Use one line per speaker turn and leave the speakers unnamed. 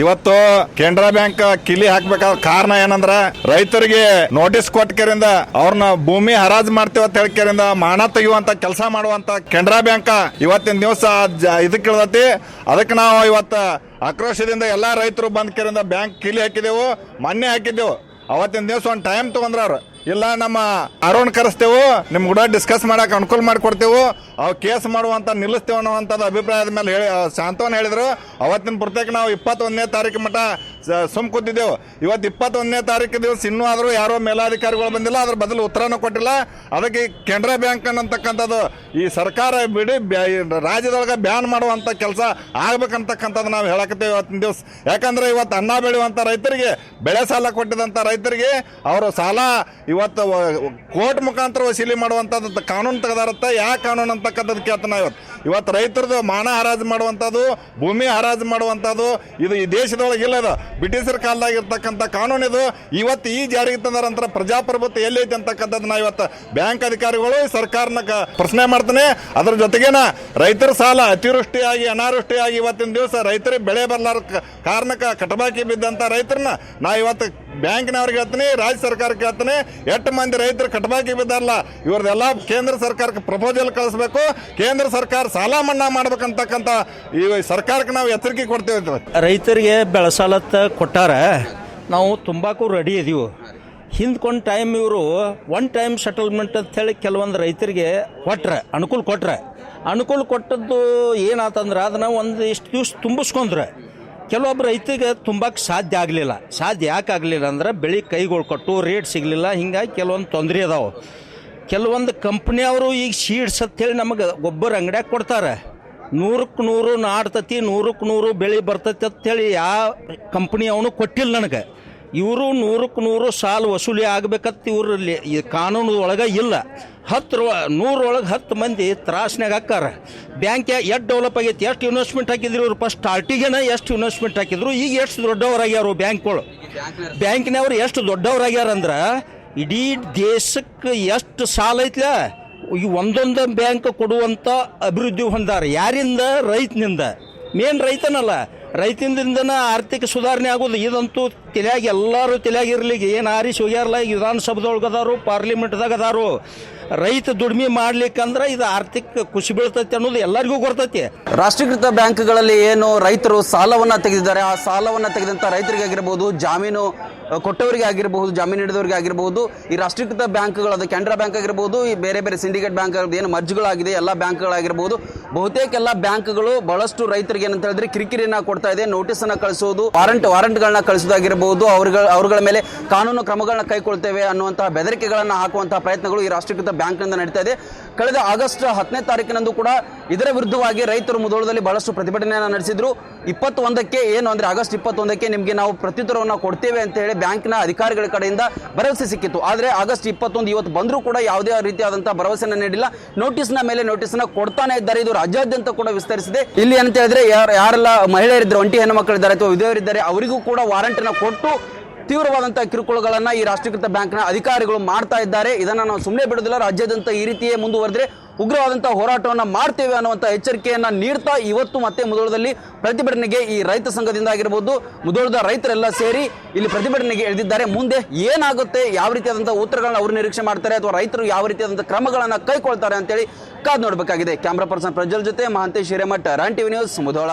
ಇವತ್ತು ಕೆನರಾ ಬ್ಯಾಂಕ್ ಕಿಲಿ ಹಾಕ್ಬೇಕಾದ ಕಾರಣ ಏನಂದ್ರ ರೈತರಿಗೆ ನೋಟಿಸ್ ಕೊಟ್ಟಕರಿಂದ ಅವ್ರನ್ನ ಭೂಮಿ ಹರಾಜ್ ಮಾಡ್ತೀವಿ ಅಂತ ಹೇಳ್ಕರಿಂದ ಮಾನ ತೆಗೆಯುವಂತ ಕೆಲಸ ಮಾಡುವಂತ ಕೆನರಾ ಬ್ಯಾಂಕ್ ಇವತ್ತಿನ ದಿವಸ ಇದಕ್ಕೆ ಇಳದತಿ ಅದಕ್ಕೆ ನಾವು ಇವತ್ತು ಆಕ್ರೋಶದಿಂದ ಎಲ್ಲಾ ರೈತರು ಬಂದ್ ಕರಿಂದ ಬ್ಯಾಂಕ್ ಕಿಲಿ ಹಾಕಿದೆವು, ಮೊನ್ನೆ ಹಾಕಿದ್ದೆವು ಅವತ್ತಿನ ದಿವಸ ಒಂದು ಟೈಮ್ ತಗೊಂಡ್ರ ಅವ್ರು. ಇಲ್ಲ, ನಮ್ಮ ಅರುಣ್ ಕರೆಸ್ತೇವು, ನಿಮ್ ಕೂಡ ಡಿಸ್ಕಸ್ ಮಾಡಕ್ ಅನುಕೂಲ ಮಾಡ್ಕೊಡ್ತೇವು ಅವ್ ಕೇಸ್ ಮಾಡುವಂತ, ನಿಲ್ಲಿಸ್ತೇವೆ ಅನ್ನುವಂಥದ್ದು ಅಭಿಪ್ರಾಯದ ಮೇಲೆ ಹೇಳಿ ಶಾಂತವನ್ ಹೇಳಿದ್ರು. ಅವತ್ತಿನ ಪ್ರತ್ಯೇಕ ನಾವು ಇಪ್ಪತ್ತೊಂದನೇ ತಾರೀಕು ಮಟ್ಟ ಸ- ಸುಮ್ ಕೂತಿದ್ದೆವು. ಇವತ್ತು ಇಪ್ಪತ್ತೊಂದನೇ ತಾರೀಕು ದಿವಸ ಇನ್ನೂ ಆದರೂ ಯಾರೋ ಮೇಲಾಧಿಕಾರಿಗಳು ಬಂದಿಲ್ಲ ಅದ್ರ ಬದಲು ಉತ್ತರನೂ ಕೊಟ್ಟಿಲ್ಲ. ಅದಕ್ಕೆ ಕೆನರಾ ಬ್ಯಾಂಕ್ ಅನ್ನತಕ್ಕಂಥದ್ದು, ಈ ಸರ್ಕಾರ ಬಿಡಿ ರಾಜ್ಯದೊಳಗೆ ಬ್ಯಾನ್ ಮಾಡುವಂಥ ಕೆಲಸ ಆಗ್ಬೇಕಂತಕ್ಕಂಥದ್ದು ನಾವು ಹೇಳಕತ್ತೇವೆ ಇವತ್ತಿನ ದಿವಸ. ಯಾಕಂದ್ರೆ ಇವತ್ತು ಅನ್ನ ಬೆಳೆಯುವಂಥ ರೈತರಿಗೆ, ಬೆಳೆ ಸಾಲ ಕೊಟ್ಟಿದಂಥ ರೈತರಿಗೆ, ಅವರು ಸಾಲ ಇವತ್ತು ಕೋರ್ಟ್ ಮುಖಾಂತರ ವಸೂಲಿ ಮಾಡುವಂಥದ್ದು ಕಾನೂನು ತೆಗೆದಾರತ್ತ. ಯಾವ ಕಾನೂನು ಅಂತಕ್ಕಂಥದ್ದು ಕೇಳ್ತಾನೆ ಇವತ್ತು. ಇವತ್ತು ರೈತರದ್ದು ಮಾನ ಹರಾಜು ಮಾಡುವಂಥದ್ದು, ಭೂಮಿ ಹರಾಜು ಮಾಡುವಂಥದ್ದು, ಇದು ಈ ದೇಶದೊಳಗೆ ಇಲ್ಲ ಅದು ಬ್ರಿಟಿಷರ ಕಾಲದಾಗಿರ್ತಕ್ಕಂಥ ಕಾನೂನು ಇದು. ಇವತ್ತು ಈ ಜಾರಿಗೆ ತಂದ ನಂತರ ಪ್ರಜಾಪ್ರಭುತ್ವ ಎಲ್ಲೈತೆ ಅಂತಕ್ಕಂಥದ್ದು ನಾ ಇವತ್ತು ಬ್ಯಾಂಕ್ ಅಧಿಕಾರಿಗಳು ಸರ್ಕಾರನ ಪ್ರಶ್ನೆ ಮಾಡ್ತಾನೆ. ಅದ್ರ ಜೊತೆಗೇನ ರೈತರ ಸಾಲ ಅತಿವೃಷ್ಟಿಯಾಗಿ, ಅನಾವೃಷ್ಟಿಯಾಗಿ ಇವತ್ತಿನ ದಿವಸ ರೈತರಿಗೆ ಬೆಳೆ ಬರಲಾರ ಕಾರಣಕ್ಕೆ ಕಟಬಾಕಿ ಬಿದ್ದಂಥ ರೈತರನ್ನ ನಾ ಇವತ್ತು ಬ್ಯಾಂಕ್ನವ್ರಿಗೆ ಹೇಳ್ತೀನಿ, ರಾಜ್ಯ ಸರ್ಕಾರಕ್ಕೆ ಹೇಳ್ತೀನಿ. ಎಷ್ಟು ಮಂದಿ ರೈತರು ಕಟಬಾಕಿ ಬಿದ್ದಾರಲ್ಲ ಇವ್ರದ್ದೆಲ್ಲ ಕೇಂದ್ರ ಸರ್ಕಾರಕ್ಕೆ ಪ್ರಪೋಸಲ್ ಕಳಿಸ್ಬೇಕು. ಕೇಂದ್ರ ಸರ್ಕಾರ ಸಾಲ ಮನ್ನಾ ಮಾಡ್ಬೇಕಂತಕ್ಕಂಥ ಈ ಸರ್ಕಾರಕ್ಕೆ ನಾವು ಎಚ್ಚರಿಕೆ ಕೊಡ್ತೇವೆ ಅಂತ.
ರೈತರಿಗೆ ಬೆಳೆಸಾಲತ್ತ ಕೊಟ್ಟಾರ, ನಾವು ತುಂಬಾಕು ರೆಡಿ ಇದೀವಿ. ಹಿಂದ್ಕೊಂಡು ಟೈಮ್ ಇವರು ಒನ್ ಟೈಮ್ ಸೆಟಲ್ಮೆಂಟ್ ಅಂತ ಹೇಳಿ ಕೆಲವೊಂದು ರೈತರಿಗೆ ಕೊಟ್ರೆ, ಅನುಕೂಲ ಕೊಟ್ರೆ. ಅನುಕೂಲ ಕೊಟ್ಟದ್ದು ಏನಾತಂದ್ರೆ ಅದನ್ನು ಒಂದು ಇಷ್ಟು ದಿವ್ಸ ತುಂಬಿಸ್ಕೊಂಡ್ರೆ. ಕೆಲವೊಬ್ಬ ರೈತರಿಗೆ ತುಂಬಕ್ಕೆ ಸಾಧ್ಯ ಆಗಲಿಲ್ಲ. ಸಾಧ್ಯ ಯಾಕೆ ಆಗಲಿಲ್ಲ ಅಂದ್ರೆ ಬೆಳೆ ಕೈಗಳು ಕೊಟ್ಟು ರೇಟ್ ಸಿಗಲಿಲ್ಲ. ಹಿಂಗಾಗಿ ಕೆಲವೊಂದು ತೊಂದರೆ ಅದಾವೆ. ಕೆಲವೊಂದು ಕಂಪ್ನಿಯವರು ಈಗ ಸೀಡ್ಸ್ ಅಂತೇಳಿ ನಮಗೆ ಗೊಬ್ಬರ ಅಂಗಡ್ಯಾಗ ಕೊಡ್ತಾರೆ. ನೂರಕ್ಕೆ ನೂರು ನಾಡ್ತತಿ ನೂರಕ್ಕೆ ನೂರು ಬೆಳೆ ಬರ್ತೈತಿ ಅಂತೇಳಿ ಯಾವ ಕಂಪ್ನಿ ಅವನು ಕೊಟ್ಟಿಲ್ಲ ನನಗೆ. ಇವರು ನೂರಕ್ಕೆ ನೂರು ಸಾಲ ವಸೂಲಿ ಆಗಬೇಕಂತ ಇವರು ಕಾನೂನು ಒಳಗೆ ಇಲ್ಲ. ಹತ್ತು ನೂರೊಳಗೆ ಹತ್ತು ಮಂದಿ ತ್ರಾಸ್ನಾಗ ಹಾಕಾರ ಬ್ಯಾಂಕ್ ಎಷ್ಟು ಡೆವಲಪ್ ಆಗೈತಿ, ಎಷ್ಟು ಇನ್ವೆಸ್ಟ್ಮೆಂಟ್ ಹಾಕಿದ್ರು ಇವರು ಫಸ್ಟ್ ಸ್ಟಾರ್ಟಿಗೆನ ಎಷ್ಟು ಇನ್ವೆಸ್ಟ್ಮೆಂಟ್ ಹಾಕಿದ್ರು, ಈಗ ಎಷ್ಟು ದೊಡ್ಡವರಾಗ್ಯಾರು ಬ್ಯಾಂಕ್ಗಳು. ಬ್ಯಾಂಕ್ನವ್ರು ಎಷ್ಟು ದೊಡ್ಡವರಾಗ್ಯಾರ ಅಂದ್ರೆ ಇಡೀ ದೇಶಕ್ಕೆ ಎಷ್ಟು ಸಾಲ ಐತ್ಲ? ಈ ಒಂದೊಂದು ಬ್ಯಾಂಕ್ ಕೊಡುವಂಥ ಅಭಿವೃದ್ಧಿ ಹೊಂದಾರ. ಯಾರಿಂದ? ರೈತನಿಂದ. ಮೇನ್ ರೈತನಲ್ಲ. ರೈತನಿಂದನ ಆರ್ಥಿಕ ಸುಧಾರಣೆ ಆಗೋದು ಇದಂತೂ ತಲೆಯಾಗಿ ಎಲ್ಲರೂ ತಲೆಯಾಗಿ ಇರ್ಲಿಕ್ಕೆ ಏನು ಆರಿಸಿ ಹೋಗ್ಯಾರಲ್ಲ ಈಗ ಅದಾರು ಪಾರ್ಲಿಮೆಂಟ್ದಾಗ ಅದಾರು ರೈತ ದುಡಿಮೆ ಮಾಡ್ಲಿಕ್ಕಂದ್ರೆ ಇದು ಆರ್ಥಿಕ ಖುಷಿ ಬೀಳ್ತೈತಿ ಅನ್ನೋದು ಎಲ್ಲರಿಗೂ ಗೊತ್ತೈತಿ
ರಾಷ್ಟ್ರೀಕೃತ ಬ್ಯಾಂಕ್ಗಳಲ್ಲಿ ಏನು ರೈತರು ಸಾಲವನ್ನ ತೆಗೆದಿದ್ದಾರೆ. ಆ ಸಾಲವನ್ನ ತೆಗೆದಂತ ರೈತರಿಗೆ ಆಗಿರಬಹುದು ಜಾಮೀನು ಕೊಟ್ಟವರಿಗೆ ಆಗಿರಬಹುದು ಜಾಮೀನು ಹಿಡಿದವರಿಗೆ ಆಗಿರಬಹುದು ಈ ರಾಷ್ಟ್ರೀಕೃತ ಬ್ಯಾಂಕ್ಗಳು, ಅದು ಕೆನರಾ ಬ್ಯಾಂಕ್ ಆಗಿರಬಹುದು ಈ ಬೇರೆ ಬೇರೆ ಸಿಂಡಿಕೇಟ್ ಬ್ಯಾಂಕ್ ಏನು ಮರ್ಜ್ಗಳಾಗಿದೆ, ಎಲ್ಲ ಬ್ಯಾಂಕ್ಗಳಾಗಿರಬಹುದು ಬಹುತೇಕ ಎಲ್ಲ ಬ್ಯಾಂಕ್ಗಳು ಬಹಳಷ್ಟು ರೈತರಿಗೆ ಏನಂತ ಹೇಳಿದ್ರೆ ಕಿರಿಕಿರಿನ ಕೊಡ್ತಾ ಇದೆ. ನೋಟಿಸ್ ಅನ್ನ ಕಳಿಸೋದು, ವಾರಂಟ್, ವಾರಂಟ್ಗಳನ್ನ ಕಳಿಸೋದಾಗಿರಬಹುದು ಅವ್ರಗಳ ಅವರುಗಳ ಮೇಲೆ ಕಾನೂನು ಕ್ರಮಗಳನ್ನ ಕೈಗೊಳ್ತೇವೆ ಅನ್ನುವಂತಹ ಬೆದರಿಕೆಗಳನ್ನು ಹಾಕುವಂತಹ ಪ್ರಯತ್ನಗಳು ಈ ರಾಷ್ಟ್ರೀಕೃತ ಬ್ಯಾಂಕ್ನಿಂದ ನಡೀತಾ ಇದೆ. ಕಳೆದ ಆಗಸ್ಟ್ ಹತ್ತನೇ ತಾರೀಕಿನಂದು ಕೂಡ ಇದರ ವಿರುದ್ಧವಾಗಿ ರೈತರು ಮುದೋಳದಲ್ಲಿ ಬಹಳಷ್ಟು ಪ್ರತಿಭಟನೆಯನ್ನು ನಡೆಸಿದ್ರು. ಇಪ್ಪತ್ತೊಂದಕ್ಕೆ ಏನು ಅಂದರೆ ಆಗಸ್ಟ್ ಇಪ್ಪತ್ತೊಂದಕ್ಕೆ ನಿಮಗೆ ನಾವು ಪ್ರತ್ಯುತ್ತರವನ್ನು ಕೊಡ್ತೇವೆ ಅಂತ ಹೇಳಿ ಬ್ಯಾಂಕ್ನ ಅಧಿಕಾರಿಗಳ ಕಡೆಯಿಂದ ಭರವಸೆ ಸಿಕ್ಕಿತ್ತು. ಆದರೆ ಆಗಸ್ಟ್ ಇಪ್ಪತ್ತೊಂದು ಇವತ್ತು ಬಂದರೂ ಕೂಡ ಯಾವುದೇ ರೀತಿಯಾದಂಥ ಭರವಸೆನ ನೀಡಿಲ್ಲ. ನೋಟಿಸ್ನ ಮೇಲೆ ನೋಟಿಸ್ನ ಕೊಡ್ತಾನೆ ಇದ್ದಾರೆ. ಇದು ರಾಜ್ಯಾದ್ಯಂತ ಕೂಡ ವಿಸ್ತರಿಸಿದೆ. ಇಲ್ಲಿ ಅಂತ ಹೇಳಿದ್ರೆ ಯಾರು ಯಾರೆಲ್ಲ ಮಹಿಳೆಯರಿದ್ದಾರೆ, ಒಂಟಿ ಹೆಣ್ಣು ಮಕ್ಕಳಿದ್ದಾರೆ ಅಥವಾ ವಿಧವರಿದ್ದಾರೆ ಅವರಿಗೂ ಕೂಡ ವಾರಂಟನ್ನು ಕೊಟ್ಟು ತೀವ್ರವಾದಂತಹ ಕಿರುಕುಳಗಳನ್ನ ಈ ರಾಷ್ಟ್ರೀಕೃತ ಬ್ಯಾಂಕ್ನ ಅಧಿಕಾರಿಗಳು ಮಾಡ್ತಾ ಇದ್ದಾರೆ. ಇದನ್ನ ನಾವು ಸುಮ್ಮನೆ ಬಿಡೋದಿಲ್ಲ. ರಾಜ್ಯಾದ್ಯಂತ ಈ ರೀತಿಯೇ ಮುಂದುವರೆದ್ರೆ ಉಗ್ರವಾದಂತಹ ಹೋರಾಟವನ್ನ ಮಾಡ್ತೇವೆ ಅನ್ನುವಂಥ ಎಚ್ಚರಿಕೆಯನ್ನು ನೀಡ್ತಾ ಇವತ್ತು ಮತ್ತೆ ಮುದೋಳದಲ್ಲಿ ಪ್ರತಿಭಟನೆಗೆ ಈ ರೈತ ಸಂಘದಿಂದ ಆಗಿರ್ಬೋದು, ಮುದೋಳದ ರೈತರೆಲ್ಲ ಸೇರಿ ಇಲ್ಲಿ ಪ್ರತಿಭಟನೆಗೆ ಎಳೆದಿದ್ದಾರೆ ಮುಂದೆ ಏನಾಗುತ್ತೆ, ಯಾವ ರೀತಿಯಾದಂಥ ಉತ್ತರಗಳನ್ನ ಅವರು ನಿರೀಕ್ಷೆ ಮಾಡ್ತಾರೆ, ಅಥವಾ ರೈತರು ಯಾವ ರೀತಿಯಾದಂಥ ಕ್ರಮಗಳನ್ನು ಕೈಕೊಳ್ತಾರೆ ಅಂತೇಳಿ ಕಾದು ನೋಡಬೇಕಾಗಿದೆ. ಕ್ಯಾಮ್ರಾ ಪರ್ಸನ್ ಪ್ರಜ್ವಲ್ ಜೊತೆ Mahantesh Hiremath, Run TV news Mudhol.